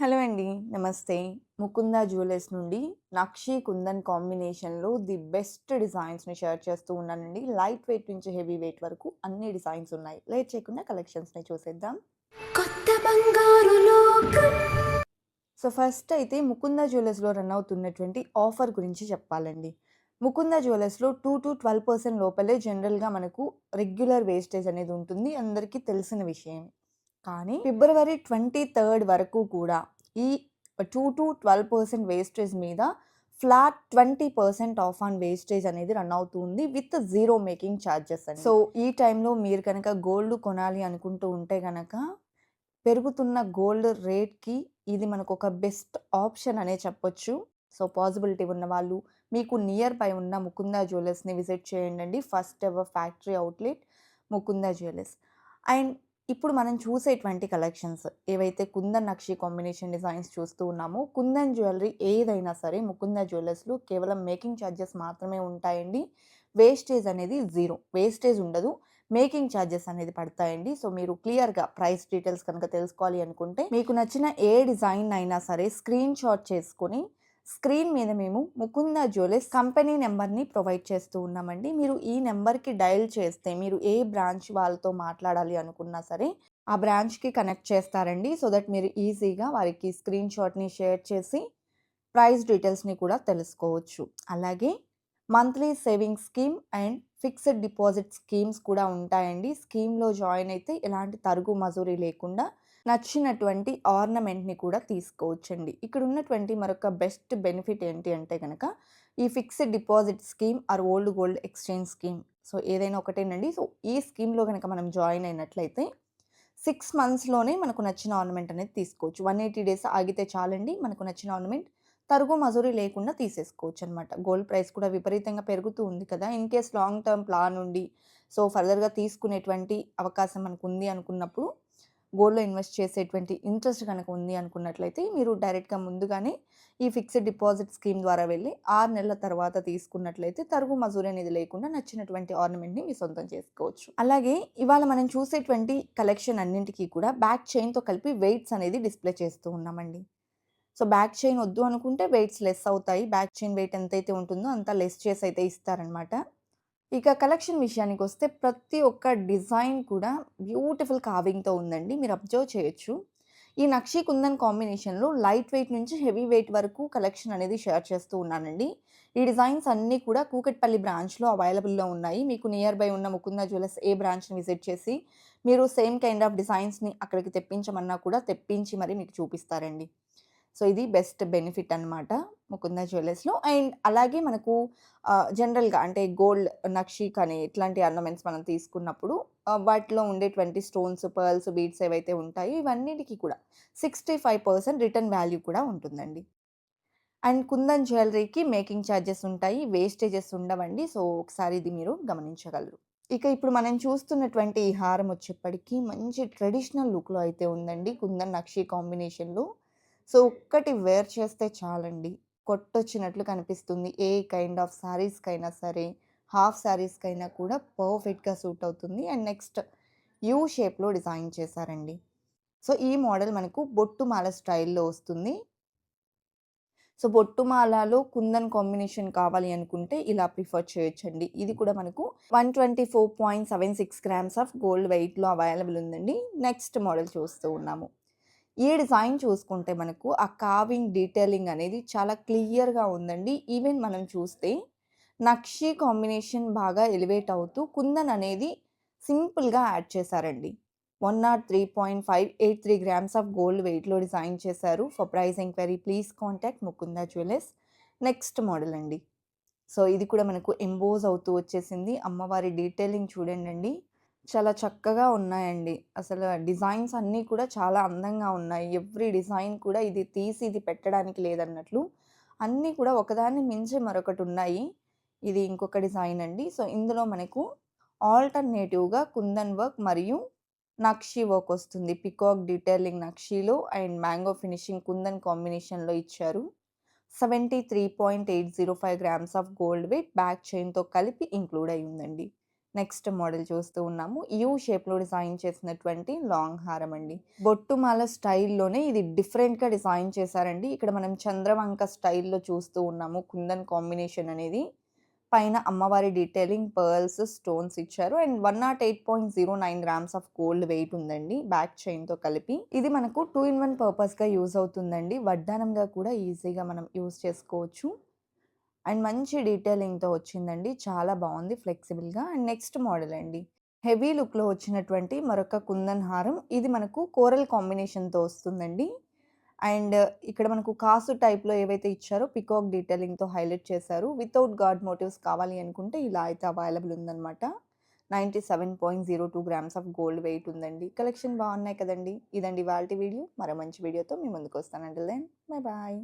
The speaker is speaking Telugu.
హలో అండి. నమస్తే. ముకుంద జ్యువెలర్స్ నుండి నక్షి, కుందన్ కాంబినేషన్‌లో ది బెస్ట్ డిజైన్స్‌ని షేర్ చేస్తూ ఉన్నానండి. లైట్ వెయిట్ నుంచి హెవీ వెయిట్ వరకు అన్ని డిజైన్స్ ఉన్నాయి. లేట్ చేయకుండా కలెక్షన్స్‌ని చూసేద్దాం. కొత్త బంగారు లోకం సో, ఫస్ట్ అయితే ముకుంద జ్యువెలర్స్‌లో రన్ అవుతున్నటువంటి ఆఫర్ గురించి చెప్పాలండి. ముకుంద జ్యువెలర్స్‌లో 2-12% లోపలే జనరల్‌గా మనకు రెగ్యులర్ వేస్టేజ్ అనేది ఉంటుంది. అందరికీ తెలిసిన విషయమే. కానీ ఫిబ్రవరి 23 వరకు కూడా ఈ 2-12% వేస్టేజ్ మీద ఫ్లాట్ 20% ఆఫ్ ఆన్ వేస్టేజ్ అనేది రన్ అవుతుంది. విత్ జీరో మేకింగ్ చార్జెస్ అండి. సో, ఈ టైంలో మీరు కనుక గోల్డ్ కొనాలి అనుకుంటూ ఉంటే గనక పెరుగుతున్న గోల్డ్ రేట్‌కి ఇది మనకొక బెస్ట్ ఆప్షన్ అనే చెప్పొచ్చు. సో, పాసిబిలిటీ ఉన్నవాళ్ళు మీకు నియర్ బై ఉన్న ముకుంద జ్యువెలర్స్‌ని visit చేయండండి. First ever factory outlet Mukunda jewellers. And ఇప్పుడు మనం చూసేటువంటి కలెక్షన్స్ ఏవైతే కుందన్, నక్షి కాంబినేషన్ డిజైన్స్ చూస్తూ ఉన్నామో కుందన్ జ్యువెలరీ ఏదైనా సరే ముకుంద జ్యువెలర్స్‌లో కేవలం మేకింగ్ చార్జెస్ మాత్రమే ఉంటాయండి. వేస్టేజ్ అనేది జీరో. వేస్టేజ్ ఉండదు. మేకింగ్ చార్జెస్ అనేది పడతాయండి. సో, మీరు క్లియర్‌గా ప్రైస్ డీటెయిల్స్ కనుక తెలుసుకోవాలి అనుకుంటే మీకు నచ్చిన ఏ డిజైన్ అయినా సరే స్క్రీన్‌షాట్ చేసుకుని స్క్రీన్ మీద మేము ముకుంద జ్యువెలర్స్ కంపెనీ నెంబర్ని ప్రొవైడ్ చేస్తూ ఉన్నామండి. మీరు ఈ నెంబర్కి డయల్ చేస్తే మీరు ఏ బ్రాంచ్ వాళ్ళతో మాట్లాడాలి అనుకున్నా సరే ఆ బ్రాంచ్‌కి కనెక్ట్ చేస్తారండి. సో దట్ మీరు ఈజీగా వారికి స్క్రీన్‌షాట్‌ని షేర్ చేసి ప్రైస్ డీటెయిల్స్‌ని కూడా తెలుసుకోవచ్చు. అలాగే monthly saving scheme and fixed deposit schemes కూడా ఉంటాయండి. స్కీమ్‌లో జాయిన్ అయితే ఎలాంటి తరుగు మజూరీ లేకుండా నచ్చినటువంటి ఆర్నమెంట్‌ని కూడా తీసుకోవచ్చండి. ఇక్కడ ఉన్నటువంటి మరొక బెస్ట్ బెనిఫిట్ ఏంటి అంటే కనుక ఈ fixed deposit scheme or old gold exchange scheme. So, ఏదైనా ఒకటేనండి. సో, ఈ స్కీమ్‌లో కనుక మనం జాయిన్ అయినట్లయితే సిక్స్ మంత్స్‌లోనే మనకు నచ్చిన ఆర్నమెంట్ అనేది తీసుకోవచ్చు. 180 డేస్ ఆగితే చాలండి. మనకు నచ్చిన ఆర్నమెంట్ తరుగు మజూరీ లేకుండా తీసేసుకోవచ్చనమాట. గోల్డ్ ప్రైస్ కూడా విపరీతంగా పెరుగుతూ ఉంది కదా! In case long term plan ఉండి సో, ఫర్దర్‌గా తీసుకునేటువంటి అవకాశం మనకు ఉంది అనుకున్నప్పుడు గోల్డ్‌లో ఇన్వెస్ట్ చేసేటువంటి ఇంట్రెస్ట్ కనుక ఉంది అనుకున్నట్లయితే మీరు డైరెక్ట్‌గా ముందుగానే ఈ ఫిక్స్డ్ డిపాజిట్ స్కీమ్ ద్వారా వెళ్ళి ఆరు నెలల తర్వాత తీసుకున్నట్లయితే తరుగు మజూరి అనేది లేకుండా నచ్చినటువంటి ఆర్నమెంట్‌ని మీ సొంతం చేసుకోవచ్చు. అలాగే ఇవాళ మనం చూసేటువంటి కలెక్షన్ అన్నింటికీ కూడా బ్యాక్ చైన్‌తో కలిపి వెయిట్స్ అనేది డిస్‌ప్లే చేస్తూ ఉన్నామండి. సో, బ్యాక్ చైన్ వద్దు అనుకుంటే వెయిట్స్ లెస్ అవుతాయి. బ్యాక్ చైన్ వెయిట్ ఎంతైతే ఉంటుందో అంత లెస్ చేసి అయితే ఇస్తారనమాట. ఇక కలెక్షన్ విషయానికి వస్తే ప్రతి ఒక్క డిజైన్ కూడా బ్యూటిఫుల్ కావింగ్తో ఉందండి. మీరు అబ్జర్వ్ చేయొచ్చు. ఈ నక్షి, కుందన్ కాంబినేషన్‌లో లైట్ వెయిట్ నుంచి హెవీ వెయిట్ వరకు కలెక్షన్ అనేది షేర్ చేస్తూ ఉన్నానండి. ఈ డిజైన్స్ అన్నీ కూడా కూకట్పల్లి బ్రాంచ్‌లో అవైలబుల్‌లో ఉన్నాయి. మీకు నియర్ బై ఉన్న ముకుంద జ్యువెలర్స్ ఏ బ్రాంచ్‌ని విజిట్ చేసి మీరు సేమ్ కైండ్ ఆఫ్ డిజైన్స్‌ని అక్కడికి తెప్పించమన్నా కూడా తెప్పించి మరి మీకు చూపిస్తారండి. సో, ఇది బెస్ట్ బెనిఫిట్ అనమాట ముకుంద జ్యువెలర్స్‌లో. అండ్ అలాగే మనకు జనరల్‌గా అంటే గోల్డ్ నక్షి కానీ ఇట్లాంటి ఆర్నమెంట్స్ మనం తీసుకున్నప్పుడు వాటిలో ఉండేటువంటి స్టోన్స్, పర్ల్స్, బీడ్స్ ఏవైతే ఉంటాయో ఇవన్నిటికి కూడా 65% రిటర్న్ వాల్యూ కూడా ఉంటుందండి. అండ్ కుందన్ జ్యువెలరీకి మేకింగ్ చార్జెస్ ఉంటాయి. వేస్టేజెస్ ఉండవండి. సో, ఒకసారి ఇది మీరు గమనించగలరు. ఇక ఇప్పుడు మనం చూస్తున్నటువంటి ఈ హారం వచ్చేప్పటికీ మంచి ట్రెడిషనల్ లుక్‌లో అయితే ఉందండి. కుందన్, నక్షి కాంబినేషన్‌లో. సో, ఒక్కటి వేర్ చేస్తే చాలండి. కొట్టొచ్చినట్లు కనిపిస్తుంది. ఏ కైండ్ ఆఫ్ శారీస్‌కైనా సరే, హాఫ్ శారీస్‌కైనా కూడా పర్ఫెక్ట్‌గా సూట్ అవుతుంది. అండ్ నెక్స్ట్ యూ షేప్‌లో డిజైన్ చేశారండి. సో, ఈ మోడల్ మనకు బొట్టుమాల స్టైల్‌లో వస్తుంది. సో, బొట్టుమాలలో కుందన్ కాంబినేషన్ కావాలి అనుకుంటే ఇలా ప్రిఫర్ చేయొచ్చండి. ఇది కూడా మనకు 124.76 గ్రామ్స్ ఆఫ్ గోల్డ్ వెయిట్‌లో అవైలబుల్ ఉందండి. నెక్స్ట్ మోడల్ చూస్తూ ఉన్నాము. ఈ డిజైన్ చూసుకుంటే మనకు ఆ కార్వింగ్ డీటెయిలింగ్ అనేది చాలా క్లియర్‌గా ఉందండి. ఈవెన్ మనం చూస్తే నక్షి కాంబినేషన్ బాగా ఎలివేట్ అవుతూ కుందన్ అనేది సింపుల్‌గా యాడ్ చేశారండి. 103.583 గ్రామ్స్ ఆఫ్ గోల్డ్ వెయిట్‌లో డిజైన్ చేశారు. For price enquiry please contact Mukunda jewellers. Next model అండి. సో, ఇది కూడా మనకు ఎంబోజ్ అవుతూ వచ్చేసింది. అమ్మవారి డీటెయిలింగ్ చూడండి చాలా చక్కగా ఉన్నాయండి. అసలు డిజైన్స్ అన్నీ కూడా చాలా అందంగా ఉన్నాయి. ఎవ్రి డిజైన్ కూడా ఇది తీసి ఇది పెట్టడానికి లేదన్నట్లు అన్నీ కూడా ఒకదాన్ని మించి మరొకటి ఉన్నాయి. ఇది ఇంకొక డిజైన్ అండి. సో, ఇందులో మనకు ఆల్టర్‌నేటివ్‌గా కుందన్ వర్క్ మరియు నక్షి వర్క్ వస్తుంది. పికాక్ డీటెయిలింగ్ నక్షిలో అండ్ మ్యాంగో ఫినిషింగ్ కుందన్ కాంబినేషన్‌లో ఇచ్చారు. 73.805 grams of gold weight back చైన్‌తో కలిపి ఇంక్లూడ్ అయి నెక్స్ట్ మోడల్ చూస్తూ ఉన్నాము. యూ షేప్‌లో డిజైన్ చేసినటువంటి లాంగ్ హారం అండి. బొట్టుమాల స్టైల్‌లోనే ఇది డిఫరెంట్‌గా డిజైన్ చేశారండి. ఇక్కడ మనం చంద్రవంక స్టైల్‌లో చూస్తూ ఉన్నాము. కుందన్ కాంబినేషన్ అనేది. పైన అమ్మవారి డీటెయిలింగ్ పర్ల్స్, స్టోన్స్ ఇచ్చారు. And 108.09 grams of gold weight ఉందండి. బ్యాక్ చైన్‌తో కలిపి. ఇది మనకు టూ ఇన్ వన్ పర్పస్‌గా యూజ్ అవుతుందండి. వడ్డానంగా కూడా ఈజీగా మనం యూజ్ చేసుకోవచ్చు. అండ్ మంచి డీటెయిలింగ్‌తో వచ్చిందండి. చాలా బాగుంది ఫ్లెక్సిబుల్‌గా. అండ్ నెక్స్ట్ మోడల్ అండి. హెవీ లుక్‌లో వచ్చినటువంటి మరొక కుందన్ హారం. ఇది మనకు కోరల్ కాంబినేషన్‌తో వస్తుందండి. అండ్ ఇక్కడ మనకు కాసు టైప్‌లో ఏవైతే ఇచ్చారో పికాక్ డీటెయిలింగ్‌తో హైలైట్ చేశారు. వితౌట్ గాడ్ మోటివ్స్ కావాలి అనుకుంటే ఇలా అయితే అవైలబుల్ ఉందన్నమాట ninety seven point zero two grams of gold weight ఉందండి. కలెక్షన్ బాగున్నాయి కదండీ! ఇదండి వాళ్ళ వీడియో. మరో మంచి వీడియోతో మీ ముందుకు వస్తానండి దెన్ బై బాయ్.